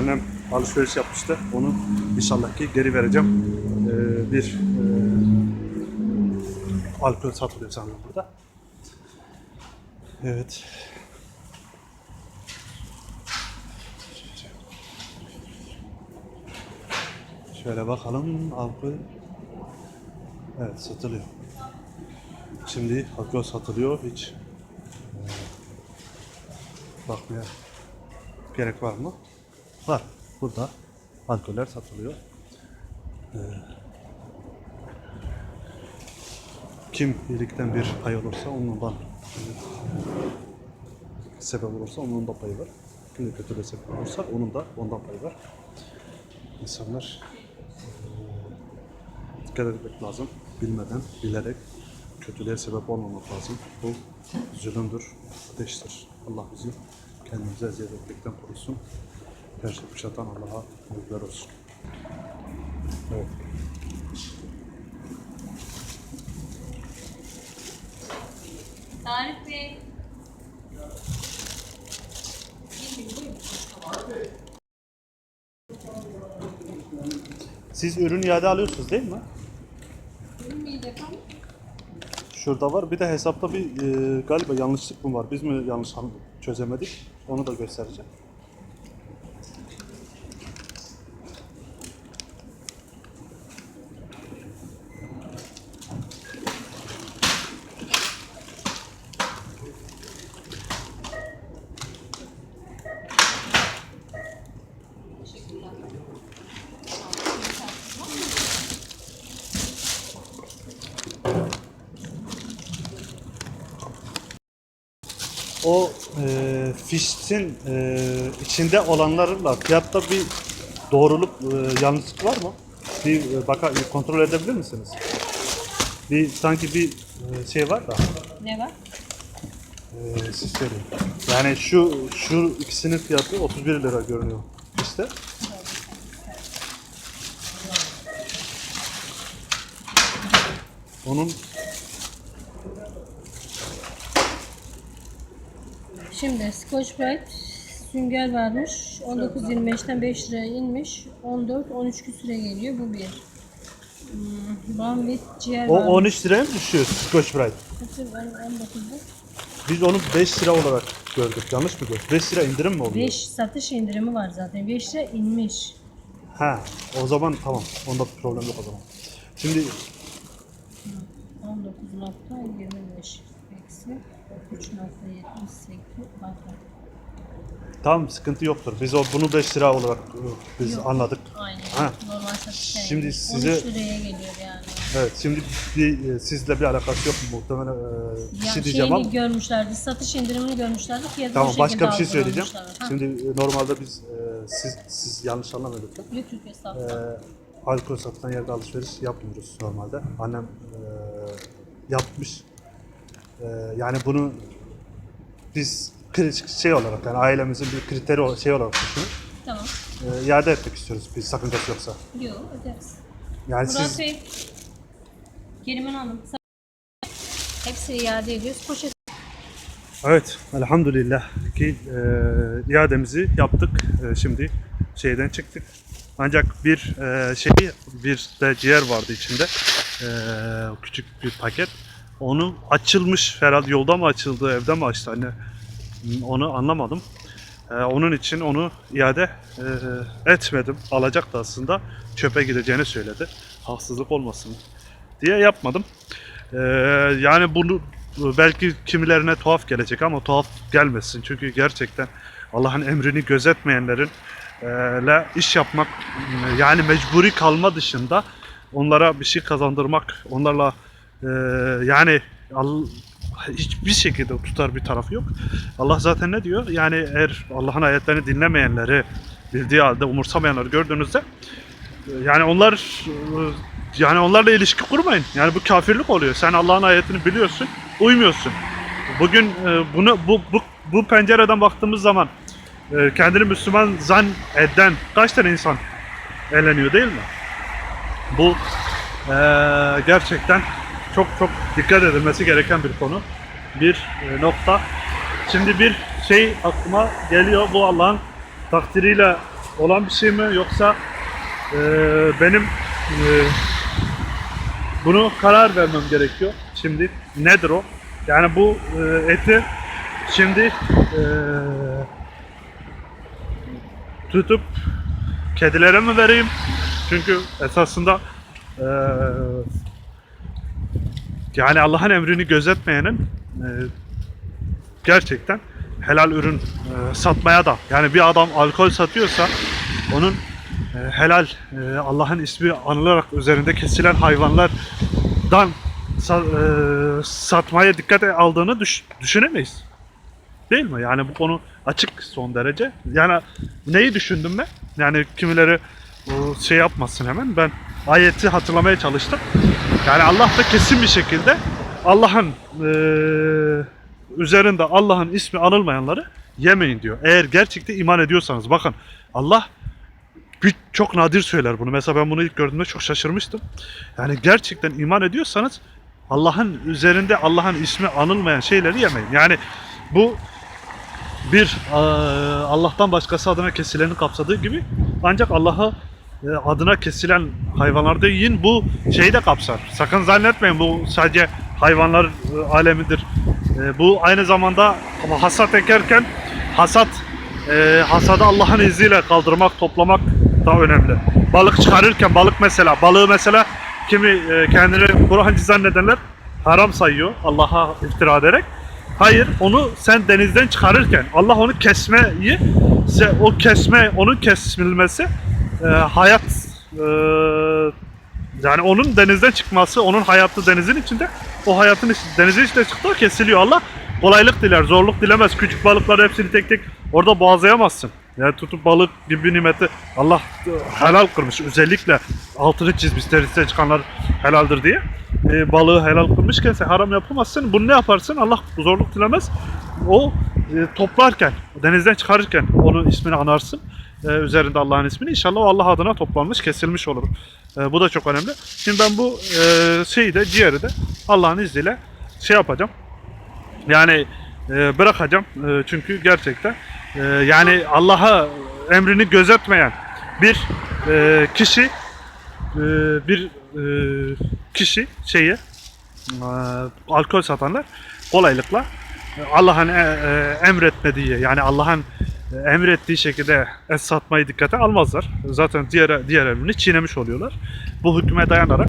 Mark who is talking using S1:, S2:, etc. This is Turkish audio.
S1: Annem alışveriş yapmıştı. Onu inşallah ki geri vereceğim. Ee, bir e, alkol satılıyor sanırım burada. Evet. Şöyle bakalım alkol. Evet satılıyor. Şimdi alkol satılıyor hiç e, bakmaya gerek var mı? Var. Burada alkoller satılıyor. Ee, kim iyilikten bir pay olursa ondan sebep olursa onun da payı var. Kim de kötülüğe sebep olursa onun da ondan payı var. İnsanlar eee, dikkat etmek lazım. Bilmeden, bilerek kötülüğe sebep olmamak lazım. Bu zulümdür, ateştir. Allah bizi kendimize eziyet etmekten korusun. Her şey kuşatan Allah'a övgüler olsun. Evet.
S2: Tarık Bey.
S1: Siz ürün iade alıyorsunuz değil mi?
S2: Bilmeyin efendim.
S1: Şurada var. Bir de hesapta bir e, galiba yanlışlık mı var? Biz mi yanlış an- çözemedik? Onu da göstereceğim. O e, fişin e, içinde olanlarla fiyatta bir doğruluk, e, yanlışlık var mı? Bir e, baka, bir kontrol edebilir misiniz? Bir sanki bir e, şey var da.
S2: Ne var?
S1: E, siz söyleyin. Yani şu şu ikisinin fiyatı 31 lira görünüyor işte. Onun
S2: Şimdi Scotch Brite sünger varmış. 19.25'ten 5 liraya inmiş. 14 13 küsüre geliyor. Bu bir. Hmm, Banvit ciğer
S1: o
S2: varmış.
S1: 13 liraya mı düşüyor Scotch Brite?
S2: Kaçı? On- 19'da.
S1: Biz onu 5 lira olarak gördük. Yanlış mı gördük? 5 lira indirim mi oluyor?
S2: 5 satış indirimi var zaten. 5 lira inmiş.
S1: Ha, o zaman tamam. Onda problem yok o zaman. Şimdi
S2: 19.25 eksi 3.78 artı.
S1: Tamam sıkıntı yoktur. Biz o bunu 5 lira olarak e, biz
S2: Yok.
S1: anladık.
S2: Aynen.
S1: Ha.
S2: Normal
S1: Şimdi
S2: yani.
S1: size-
S2: 13 liraya geliyor yani.
S1: Evet, şimdi bir, e, sizle bir alakası yok mu muhtemelen e, bir
S2: Ya
S1: şey diyeceğim
S2: şeyini
S1: ama
S2: görmüşlerdi, satış indirimini görmüşlerdi. Fiyatı
S1: tamam başka bir şey söyleyeceğim.
S2: algılamışlar. Ha,
S1: Şimdi e, normalde biz e, siz siz yanlış anlamayın lütfen.
S2: Yok yok estağfurullah.
S1: E, alkol satılan yerde alışveriş yapmıyoruz normalde. Annem e, yapmış. E, yani bunu biz şey olarak yani ailemizin bir kriteri şey olarak düşünün.
S2: Tamam.
S1: E, iade etmek istiyoruz bir sakıncası yoksa.
S2: Yok öderiz.
S1: Yani
S2: Murat
S1: siz
S2: Bey, Keriman Hanım. Hepsini iade ediyoruz. Poşet
S1: evet elhamdülillah ki e, iademizi yaptık. E, şimdi şeyden çıktık. Ancak bir e, şey bir de ciğer vardı içinde. E, küçük bir paket. Onu açılmış herhalde yolda mı açıldı evde mi açtı hani onu anlamadım. E, onun için onu iade e, etmedim. Alacaktı aslında. Çöpe gideceğini söyledi. Haksızlık olmasın diye yapmadım. Ee, yani bunu belki kimilerine tuhaf gelecek ama tuhaf gelmesin. Çünkü gerçekten Allah'ın emrini gözetmeyenlerin e, iş yapmak yani mecburi kalma dışında onlara bir şey kazandırmak, onlarla e, yani hiçbir şekilde tutar bir tarafı yok. Allah zaten ne diyor? Yani eğer Allah'ın ayetlerini dinlemeyenleri bildiği halde umursamayanları gördüğünüzde yani onlar yani onlarla ilişki kurmayın. Yani bu kafirlik oluyor. Sen Allah'ın ayetini biliyorsun, uymuyorsun. Bugün e, bunu bu bu bu pencereden baktığımız zaman e, kendini Müslüman zan eden kaç tane insan eğleniyor değil mi? Bu e, gerçekten çok çok dikkat edilmesi gereken bir konu. Bir e, nokta. Şimdi bir şey aklıma geliyor. Bu Allah'ın takdiriyle olan bir şey mi yoksa e, benim e, bunu karar vermem gerekiyor. Şimdi nedir o? Yani bu e, eti şimdi e, tutup kedilere mi vereyim? Çünkü esasında e, yani Allah'ın emrini gözetmeyenin e, gerçekten helal ürün e, satmaya da yani bir adam alkol satıyorsa onun e, helal e, Allah'ın ismi anılarak üzerinde kesilen hayvanlardan sa- e, satmaya dikkat aldığını düş- düşünemeyiz. Değil mi? Yani bu konu açık son derece. Yani neyi düşündüm ben? Yani kimileri şey yapmasın hemen. Ben ayeti hatırlamaya çalıştım. Yani Allah da kesin bir şekilde Allah'ın eee, üzerinde Allah'ın ismi anılmayanları yemeyin diyor. Eğer gerçekten iman ediyorsanız bakın Allah bir, çok nadir söyler bunu. Mesela ben bunu ilk gördüğümde çok şaşırmıştım. Yani gerçekten iman ediyorsanız Allah'ın üzerinde Allah'ın ismi anılmayan şeyleri yemeyin. Yani bu bir eee, Allah'tan başkası adına kesilenin kapsadığı gibi ancak Allah'a e, adına kesilen hayvanlarda yiyin bu şeyi de kapsar. Sakın zannetmeyin bu sadece hayvanlar e, alemidir. E, bu aynı zamanda ama hasat ekerken hasat e, hasadı Allah'ın izniyle kaldırmak, toplamak da önemli. Balık çıkarırken balık mesela balığı mesela kimi e, kendini Kur'ancı zannedenler haram sayıyor Allah'a iftira ederek. Hayır, onu sen denizden çıkarırken Allah onu kesmeyi, o kesme, onun kesilmesi e, hayat e, yani onun denizden çıkması, onun hayatı denizin içinde, o hayatın denizin içinde çıktı o kesiliyor. Allah kolaylık diler, zorluk dilemez. Küçük balıkları hepsini tek tek orada boğazlayamazsın. Yani tutup balık gibi nimeti Allah e, helal kılmış. Özellikle altını çizmiş denizden çıkanlar helaldir diye. E, balığı helal kılmışken sen haram yapamazsın. Bunu ne yaparsın? Allah zorluk dilemez. O e, toplarken, denizden çıkarırken onun ismini anarsın. E, üzerinde Allah'ın ismini. İnşallah o Allah adına toplanmış, kesilmiş olur. E, bu da çok önemli. Şimdi ben bu e, şeyi de, ciğeri de Allah'ın izniyle şey yapacağım. Yani e, bırakacağım. E, çünkü gerçekten e, yani Allah'a emrini gözetmeyen bir e, kişi e, bir e, kişi şeyi e, alkol satanlar kolaylıkla Allah'ın e, e, emretmediği yani Allah'ın emrettiği şekilde et satmayı dikkate almazlar. Zaten diğer diğer emrini çiğnemiş oluyorlar. Bu hükme dayanarak